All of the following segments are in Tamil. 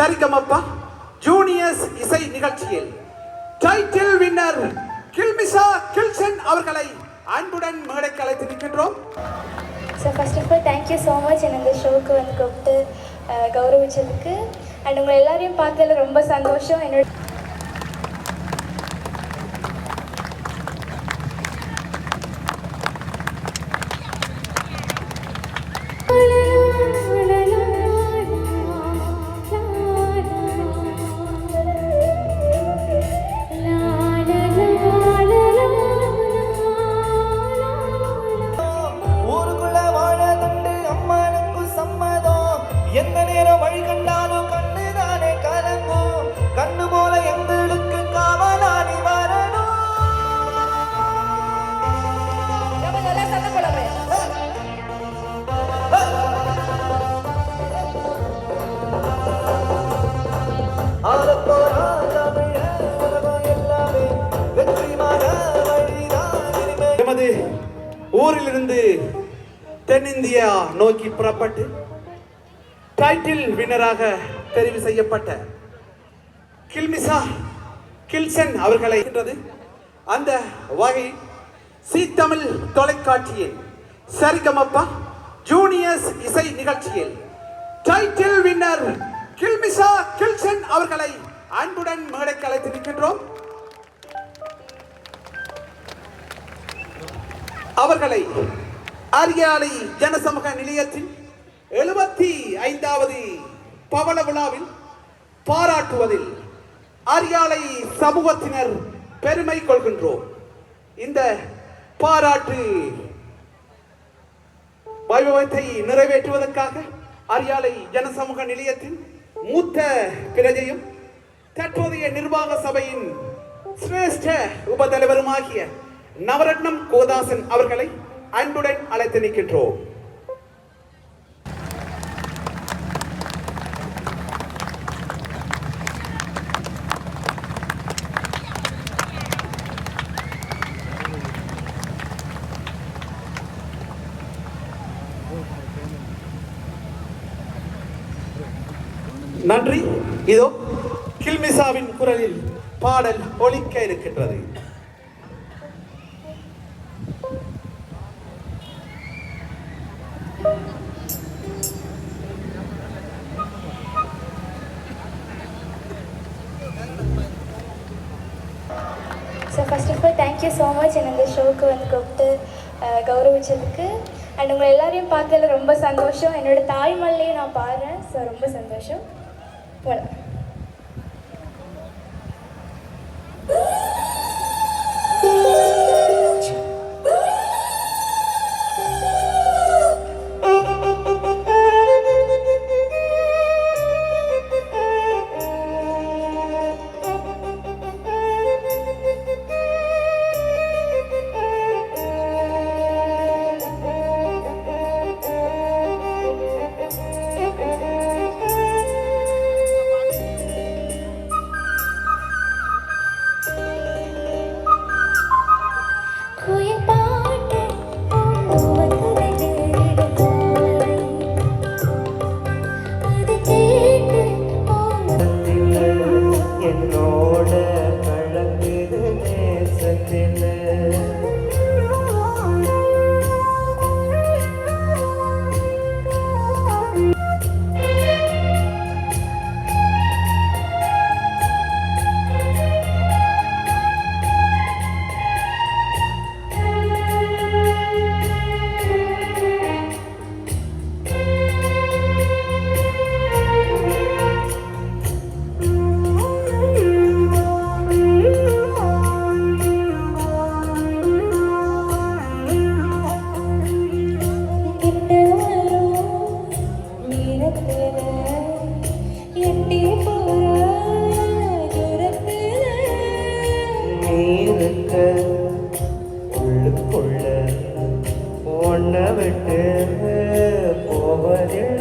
சரிகமப்பா ஜூனியர்ஸ் இசை நிகழ்ச்சியில். டைட்டில் வின்னர் கில்மிசா கில்சன் அவர்களை அன்புடன் மேடைக்கு அழைத்து நிற்கின்றோம். So first of all thank you so much என்னை இந்த ஷோக்கு வந்து கூப்பிட்டு கௌரவிச்சதுக்கு. அண்ட் உங்களை எல்லாரையும் பார்த்ததுல ரொம்ப சந்தோஷம். என்னோட இருந்து தென்னிந்தியா நோக்கி புறப்பட்டு டைட்டில் வின்னராக தெரிவு செய்யப்பட்ட கில்மிசா கில்சன் அவர்களை அந்த வகை சி தமிழ் தொலைக்காட்சியில் சரிகமப்பா ஜூனியர்ஸ் இசை நிகழ்ச்சியில் டைட்டில் வின்னர் கில்மிசா கில்சன் அவர்களை அன்புடன் மேடைக்கு அழைத்து நிற்கின்றோம். அவர்களை அரியாலை ஜனசமூக நிலையத்தின் எழுபத்தி ஐந்தாவது பவள விழாவில் பாராட்டுவதில் அரியாலை சமூகத்தினர் பெருமை கொள்கின்றோம். இந்த பாராட்டு வைபவத்தை நிறைவேற்றுவதற்காக அரியாலை ஜனசமூக நிலையத்தின் மூத்த பிரஜையும் தற்போதைய நிர்வாக சபையின் சிரேஷ்ட உபதலைவருமாகிய நவரத்னம் கோதாசன் அவர்களை அன்புடன் அழைத்து நிற்கின்றோம். நன்றி. இதோ கில்மிசாவின் குரலில் பாடல் ஒலிக்க இருக்கின்றது. So first of all thank you so much என்னை இந்த ஷோவுக்கு வந்து கூப்பிட்டு கௌரவிச்சதுக்கு. அண்ட் உங்களை எல்லாரையும் பார்த்ததுல ரொம்ப சந்தோஷம். என்னோட தாய்மொழிலையும் நான் பாடுறேன். ஸோ ரொம்ப சந்தோஷம். போகலாம் காட்டு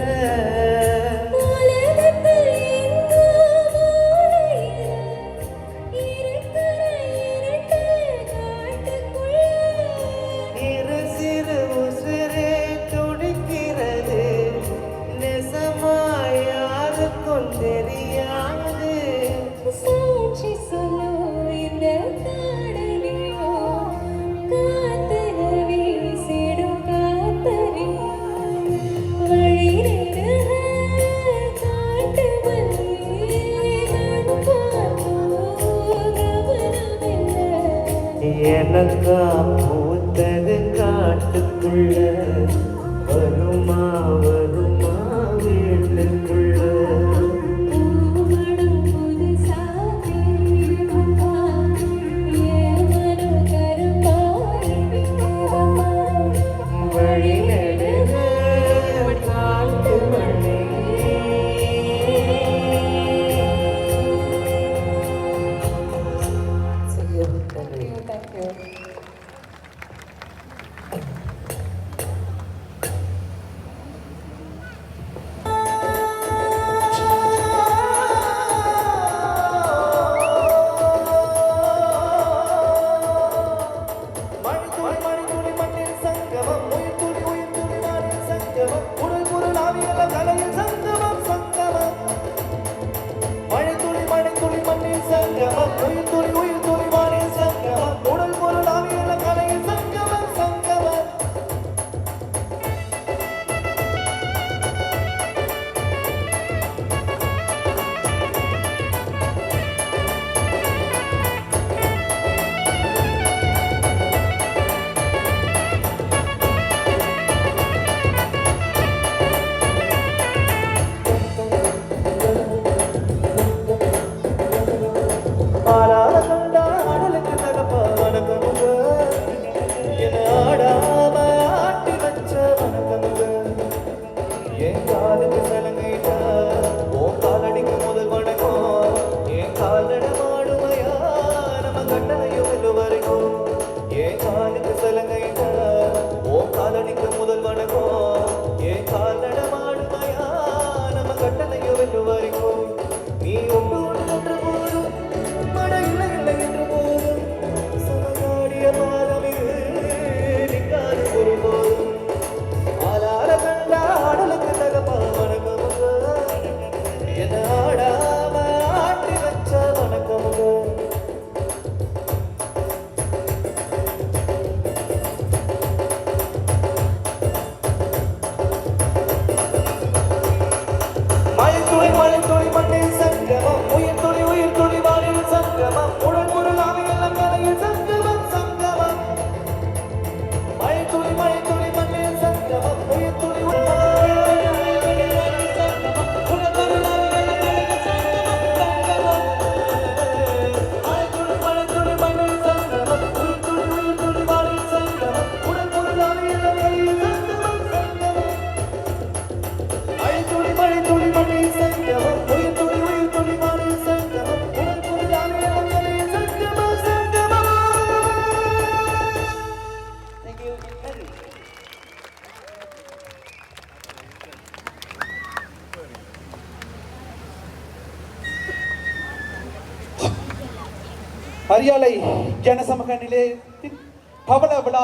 எனக்கா பூத்தது காட்டுக்குள்ள வருமாவது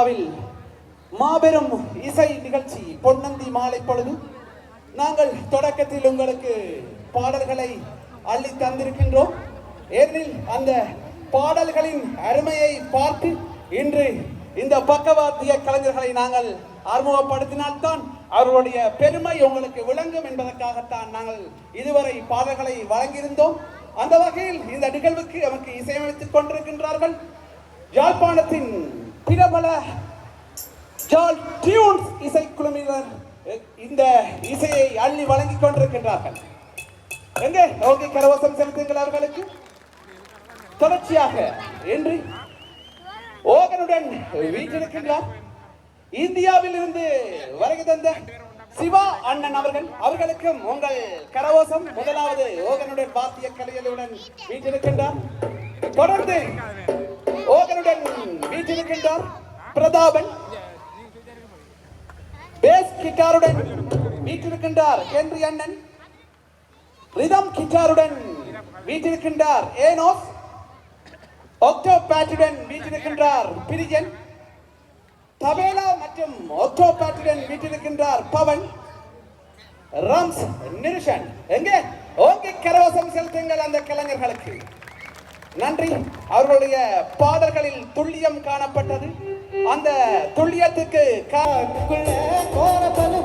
விழாவில் மாபெரும் இசை நிகழ்ச்சி பொன்னந்தி மாலை பொழுது நாங்கள் தொடக்கத்தில் உங்களுக்கு பாடல்களை அள்ளி தந்திருக்கின்றோம். ஏனெனில் அந்த பாடல்களின் அருமையை பார்த்து இன்று இந்த பக்கவாத்திய கலைஞர்களை நாங்கள் அறிமுகப்படுத்தினால்தான் அவர்களுடைய பெருமை உங்களுக்கு விளங்கும் என்பதற்காகத்தான் நாங்கள் இதுவரை பாடல்களை வழங்கியிருந்தோம். அந்த வகையில் இந்த நிகழ்வுக்கு நமக்கு இசையமைத்துக் கொண்டிருக்கின்றார்கள். யாழ்ப்பாணத்தின் பிரபல ஜால் டியூன்ஸ் இசைக்குழுவினர் இந்த இசையை அள்ளி வழங்கிக் கொண்டிருக்கின்றார்கள். எங்கே? ஓகே கரவசம் செலுத்துங்கள் அவர்களுக்கு. தொடர்ச்சியாக என்று ஓகனுடன் வீட்டிருக்கின்றார் இந்தியாவில் இருந்து வருகை தந்த சிவா அண்ணன் அவர்கள் அவர்களுக்கும் உங்கள் கரவோசம் முதலாவது ஓகனுடன் பாத்திய கலைகளுடன் வீட்டிருக்கின்றார் தொடர்ந்து வீட்டிருக்கின்றார் பிரதாபன். பேஸ் கிட்டாருடன் வீட்டிருக்கின்றார் ஹென்றி அண்ணன். ரிதம் கிட்டாருடன் வீட்டிருக்கின்றார் ஏனோஸ் ஒக்டோ பேட்டுடன் வீட்டிருக்கின்றார் பிரிஜன் தபேலா மற்றும் ஒக்டோ பேட்டுடன் வீட்டிருக்கின்றார் பவன் ரம்ஸ் நிருஷன் எங்கே? ஓகே கரவசம் செலுத்துங்கள் அந்த கலைஞர்களுக்கு. நன்றி. அவர்களுடைய பாடல்களில் துல்லியம் காணப்பட்டது. அந்த துல்லியத்துக்கு கா- கோரப்பது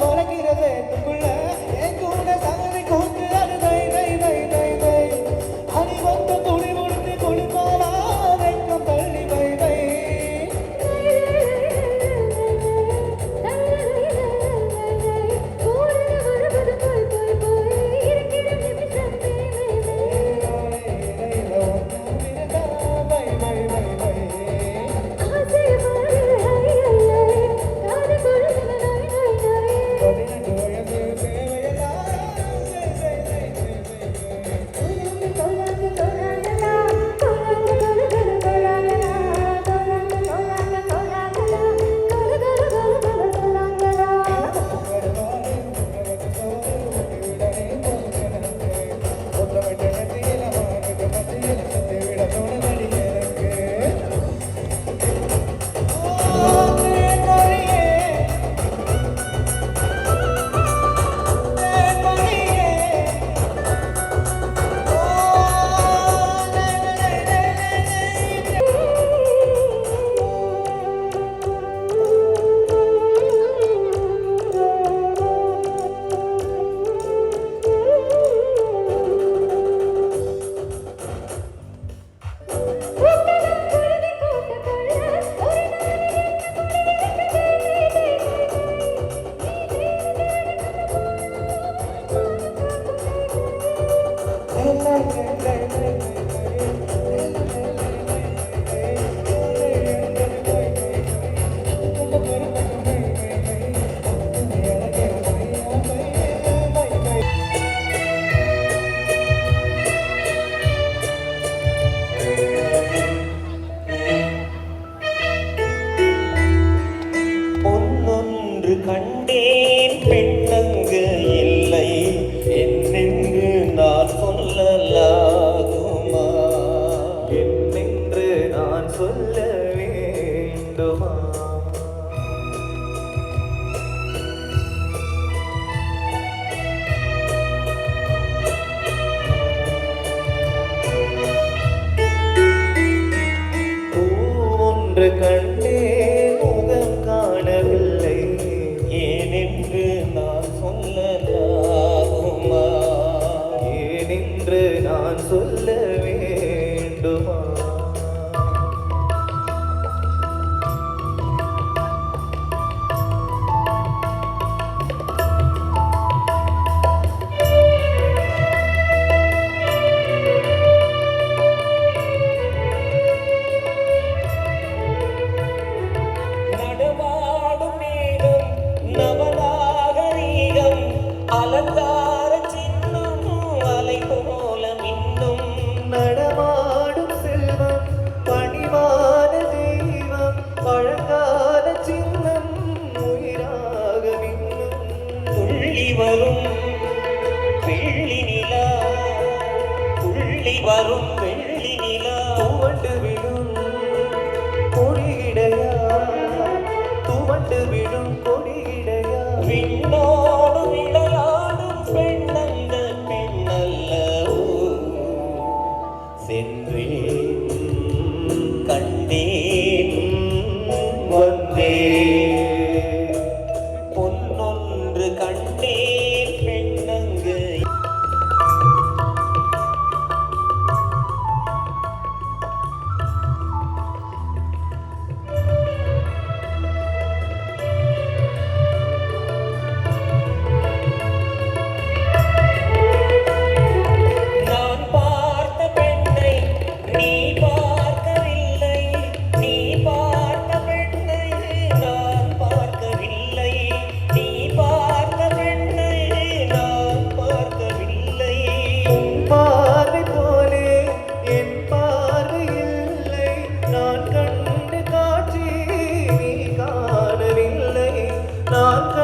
Lord.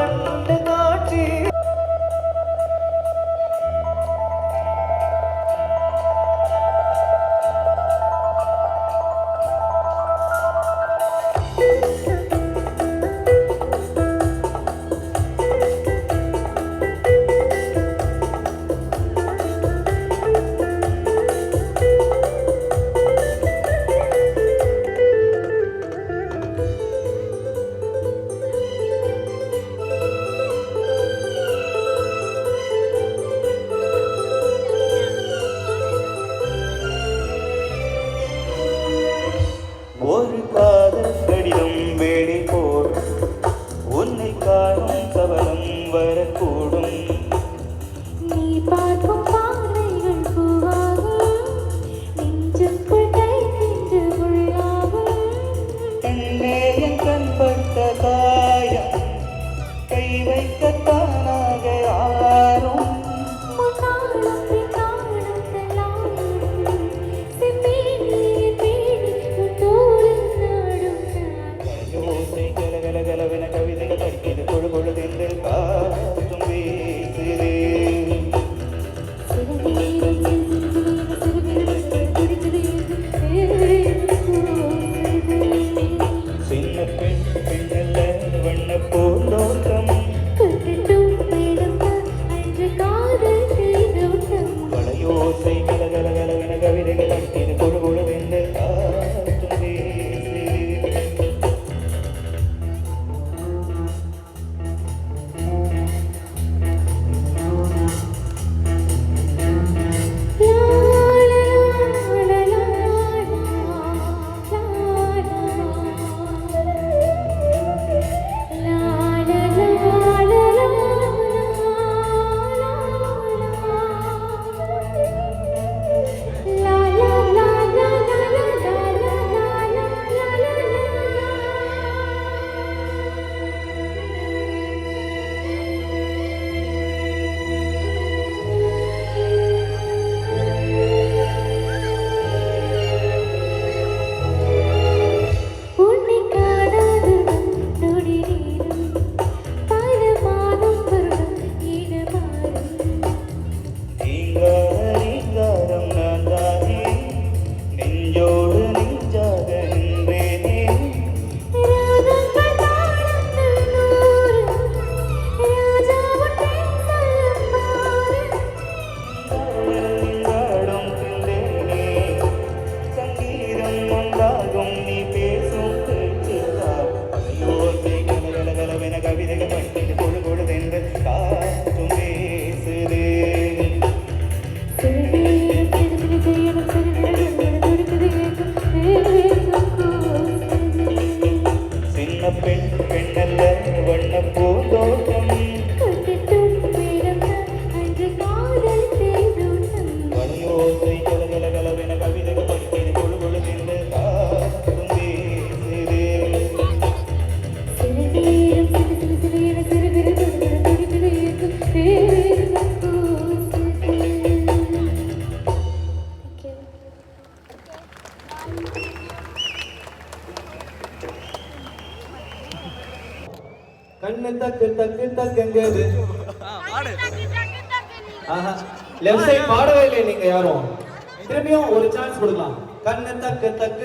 சான்ஸ் கொடுக்கலாம். கண்ணு தக்கு தக்கு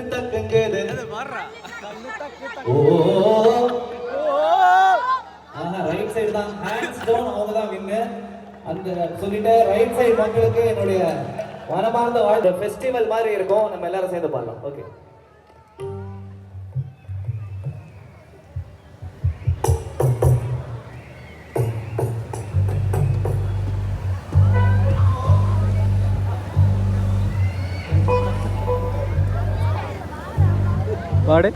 ஓ. ஆஹா ரைட் சைடு தான். ஹேண்ட்ஸ் டவுன் அவங்க தான் வின்னு அந்த சொல்லிட்டு ரைட் சைடு மக்களுக்கு என்னுடைய மனமார்ந்த வாழ்ந்த ஃபெஸ்டிவல் மாதிரி இருக்கும். நம்ம எல்லாரும் சேர்ந்து பாடலாம். ஓகே வாடு